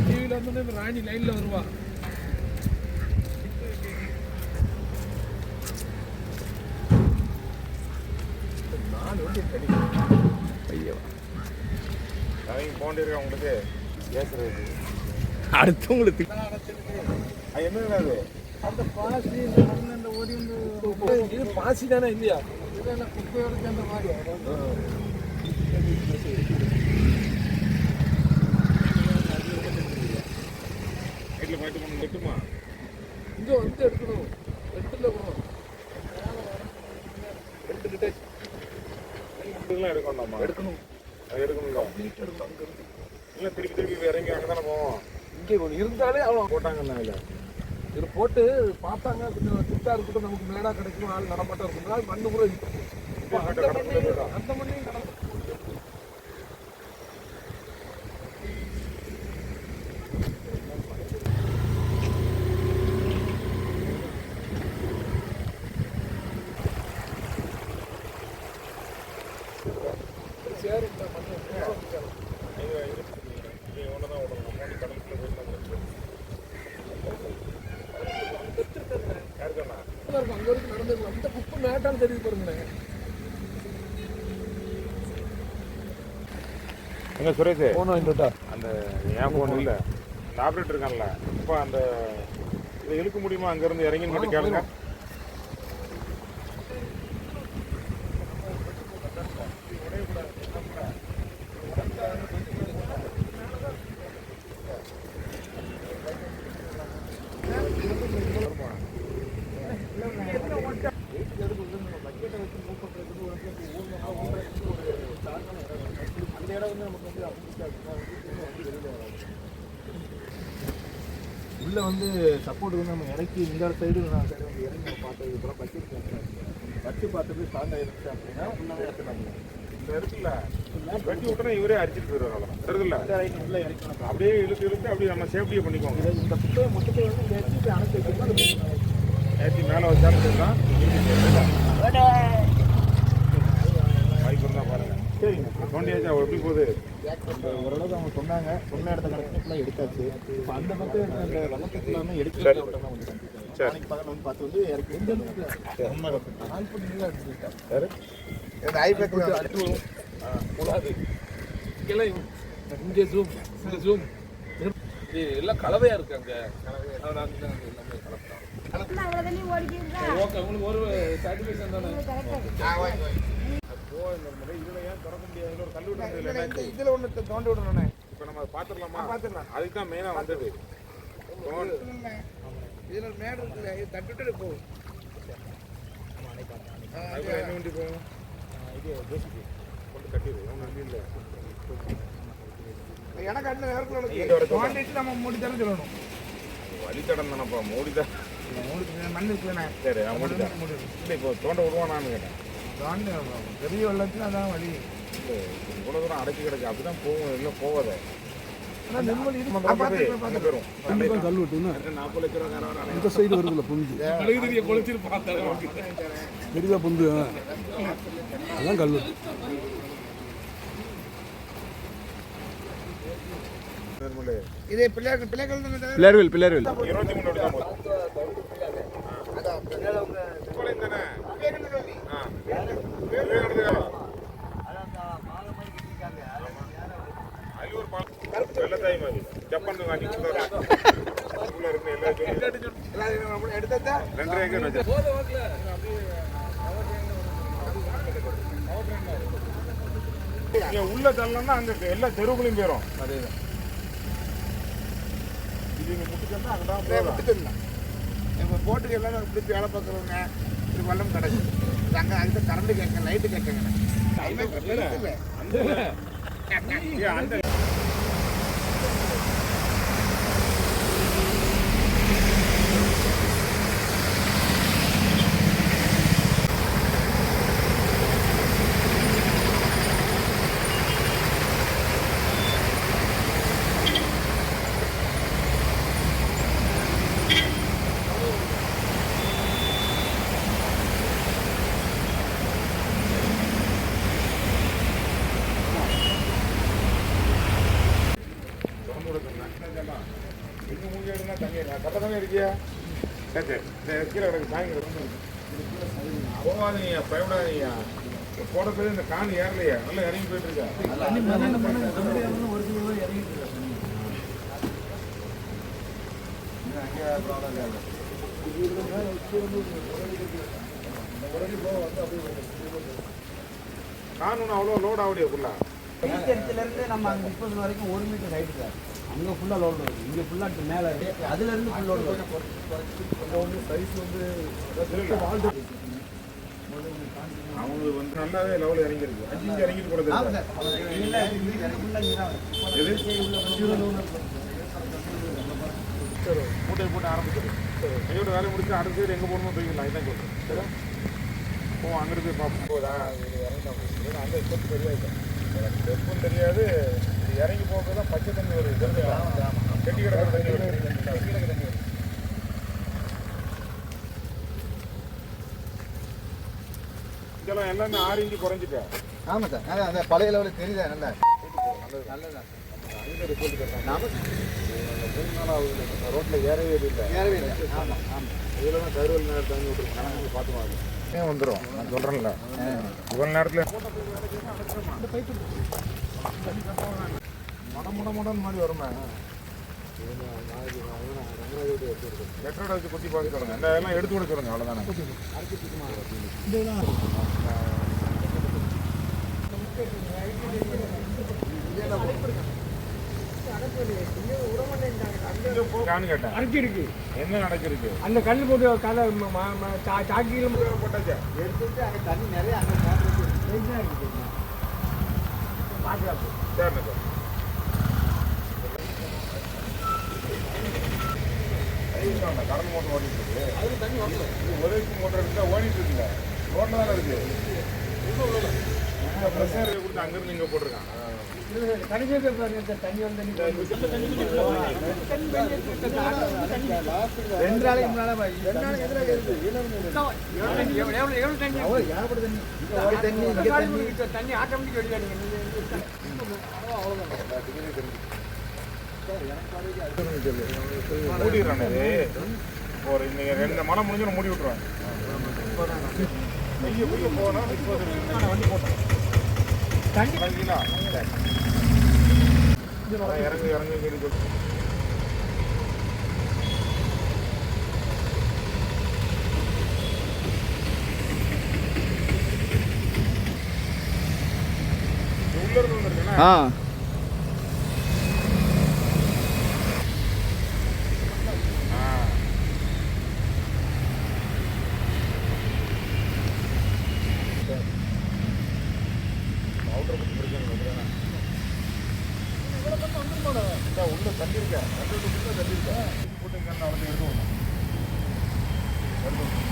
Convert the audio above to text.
டிவியில் வந்து ராணி லைனில் வருவா அவங்க போண்டிருக்க உங்களுக்கு பேசுறது அடுத்தவங்களுக்கு. என்ன அது அந்த பாசி அந்த ஓடி இது பாசி தானே இல்லையா குப்பையோட சேர்ந்த மாதிரி வீட்டில் போயிட்டு கொண்டு வெட்டுமா? இங்கே வந்து எடுக்கணும். ரெட்டில் போகணும். எடுத்துக்கிட்டே இதெல்லாம் எடுக்கணும்மா எடுக்கணும். அது எடுக்கணும்ல நீட் எடுக்கணும் அங்கேருந்து இல்லை திருப்பி திருப்பி இறங்கி அங்கே தானே போவோம். இங்கே இருந்தாலே அவ்வளோ போட்டாங்கன்னு இல்லை இதில்? போட்டு பார்த்தாங்க கொஞ்சம் திட்டா இருக்கட்டும் நமக்கு மேடாக கிடைக்கும் ஆள் நடமாட்டம் இருக்கும் மண்ணு கூட அந்த மண்ணு அந்த மண்ணையும் கடந்து சரி இந்த மண்ணு இது இருக்கு நீ ஒன்று தான் விடணும் நம்ம வந்து கடலுக்குள்ள போயிட்டு யாருக்கண்ணா நல்லா நடந்துக்கலாம் இந்த குப்பை மேட்டான்னு தெரியுது பாருங்களேன். எங்க சுரேஷ்? போன வாங்கிட்டா அந்த ஏன் ஃபோன் இல்லை. அந்த ஆப்ரேட்டர் இருக்கான்ல. இப்போ அந்த இதை இழுக்க முடியுமா? அங்கேருந்து இறங்கின்னு மட்டும் கேளுங்க. இடம் வந்து நமக்கு வந்து உள்ள வந்து சப்போர்ட் வந்து நம்ம இறக்கி இந்த சைடு நான் சைடு வந்து இறங்கி நம்ம பார்த்தது அப்புறம் பட்ஜெட் வச்சு பார்த்துட்டு ஸ்ட்ராங் ஆயிருச்சு அப்படின்னா உள்ளவே எடுத்துக்கலாம் இந்த இருக்குல்ல வெட்டி விட்டோன்னா இவரே அடிச்சிட்டு போயிடுவாங்க இந்த ரைட் உள்ள இறக்கணும். அப்படியே இழுத்து இழுத்து அப்படியே நம்ம சேஃப்டியை பண்ணிக்கோங்க இந்த குப்பையை மொத்தத்தை வந்து எடுத்து இப்படி அணைச்சி வச்சிருந்தா ஏற்றி மேலே வச்சாலும் தான் வாய்ப்பு இருந்தால் பாருங்க சரிங்க தோண்டியாச்சா எப்படி போகுது ஓரளவுக்கு அவங்க சொன்னாங்க சொன்ன இடத்த கரெக்டாக எடுத்தாச்சு இப்போ அந்த பக்கம் அந்த வெள்ளத்தை ஃபுல்லாமே எடுக்கல விட்டோம்னா கொஞ்சம் சரி. நாளைக்கு பகல் வந்து பார்த்து வந்து நீங்க எடுத்துக்கிட்டா யாரு கொஞ்சம் அடுத்து வரும் கூடாது இங்கே ஜூம் இங்கே ஜூம் எல்லாம் கலவையா இருக்கு அங்க அங்க எல்லாமே கலப்படம் ஓகே. உங்களுக்கு ஒரு சாட்டிஸ்ஃபேக்ஷன் தானே இதில் ஒன்று தோண்டி விடணுண்ணே இப்போ நம்ம பார்த்துடலாமா பார்த்துக்கலாம் அதுக்கு தான் மெயினாக வந்தது. இதில் ஒரு மேடு இருக்குல்ல இது தட்டுட்டு போகும் என்ன வண்டி போகும்? இது ஜேசிபி கொண்டு கட்டிடு ஒன்றும் வண்டி இல்லை. எனக்கு அந்த நேரத்தில். தோண்டிட்டு நம்ம மூடி தானே சொல்லணும். வழித்தடம் தானப்பா. மூடிதான் மூடி மண் இருக்குண்ணே சரி மூடிதான் இல்லை இப்போ தோண்ட விடுவானான்னு கேட்டேன். தாண்டி பெரிய வெள்ளத்துல அதான் வழி. இல்லை இவ்வளோ தூரம் அடைச்சி கிடக்கு. அப்படிதான் போகும் இல்லை போகாத. இந்த சைடு கொளுத்திட்டு பார்த்தாங்க பெரிதா புந்து அதான் கல் வெட்டு. இதே பிள்ளைகள் பிள்ளைகள் தானே பிள்ளையார்வில் பிள்ளையார்வில் இருபத்தி மூணு தான் போகுது கோழியம் தானே ஆ விவேகானந்தா அது ஒரு பாலம் வெள்ளத்தாய் மாதிரி ஜப்பான் வாங்கி உள்ள தள்ளனா அங்க எல்லா தெருவுகளையும் போயிடும் அதேதான். இது இங்க முட்டுச்சா அங்கதான் இப்போ போட்டுக்கு எல்லாரும் இப்படி வேலை பார்க்குறவங்க இது வெள்ளம் கிடக்கு. அங்கே அதுக்கு கரண்ட் கேட்க லைட்டு கேட்குங்க ஏ, அந்த சரி சரி இந்த கீழே கிடக்கு சாயங்காலம் போகாதீங்க பயப்படாதீங்க. போட போய் இந்த காணி ஏறலையா. நல்லா இறங்கி போயிட்டு இருக்கா? காணூன் அவ்வளோ லோட் ஆகுடியா ஃபுல்லா இருந்து நம்ம அங்கே முப்பது வரைக்கும் ஒரு மீட்டர் ஹைட்டு சார் அங்கே ஃபுல்லாக லோடு வருது இங்கே ஃபுல்லாக மேலே இருக்கு. அதுலேருந்து ஃபுல் லோடு வருது சைஸ் வந்து அவங்களுக்கு வந்து நல்லாவே லெவல் இறங்கியிருக்கு. அஞ்சு இஞ்சு இறங்கிட்டு கூட மூட்டை போட்டு ஆரம்பிச்சிடும் கையோட வேலையை முடிச்சு அடுத்த சைடு எங்கே போகணுமோ போய்க்கலாம் இதுதான் சொல்கிறேன் சரி. ஓ அங்கிட்டு போய் பார்ப்போம். போதா இது இறங்கிட்டா அந்த ஸ்டெப் தெரியாது ஸ்டெப்பும் தெரியாது. இது இறங்கி போகிறது தான் பச்சை தண்ணி வருது. தெரிஞ்சா கெட்டி கிடக்கிற தண்ணி வருது. கெட்டி கிடக்கிற தண்ணி வருது. இதெல்லாம் எல்லாமே ஆறு இன்ச்சு குறைஞ்சிட்டேன் ஆமாம் சார். அதான் அந்த பழைய லெவலுக்கு தெரியுதா? நல்லா. ரோட்டில் ஏறவே இல்லை. ஏறவே இல்லை. ஆமாம் ஆமாம் இதில் தான் கருவல் நேரம் தண்ணி விட்டுருக்கோம் பார்த்துக்கலாம் ஏன் வந்துடும் நான் சொல்கிறேன்ல இவ்வளோ நேரத்தில் மட முட முடன்னு மாதிரி வருமே? லெட்டரோட வச்சு குத்தி பார்க்க சொல்லுங்க. இந்த இதெல்லாம் எடுத்து விட சொல்லுங்க அவ்வளோதானே என்ன நடக்கிருக்கு? அந்த கல் போட்டு கலை சாக்கியில் போட்டாச்சா. அங்கே தண்ணி நிறைய அங்கே மோட்டர் இருக்கு சரிண்ணே சார் கடல் மோட்டர் ஓடிட்டு இருக்கு அது தண்ணி வரல ஒரே மோட்டர் இருந்தா ஓடிட்டு இருக்குல்ல ரோட்ல தானே இருக்கு இந்த பிரஷர் கொடுத்து அங்கிருந்து இங்க வந்து ரெண்டு நாளைக்கு எவ்வளோ தண்ணி ஆட்டோமேட்டிக் வெளியாடுங்க மூடிடுறானே. இது ஒரு இன்னைக்கு ரெண்டு மனம் முடிஞ்சு மூடி விட்டுருவாங்க பெய்ய பெய்ய போனா வண்டி போட்டோம் இறங்கு இறங்கு சொல்லி ஆ. அவுட்டர் பக்கம் இருக்கேன் இவ்வளோ பக்கம் வந்துருமாடா இல்லை உள்ளே தள்ளியிருக்கேன் ரெண்டு உள்ளே தள்ளியிருக்கேன் போட்டு கண்ணு அவர்கிட்ட எடுக்கணும் எடுக்கணும்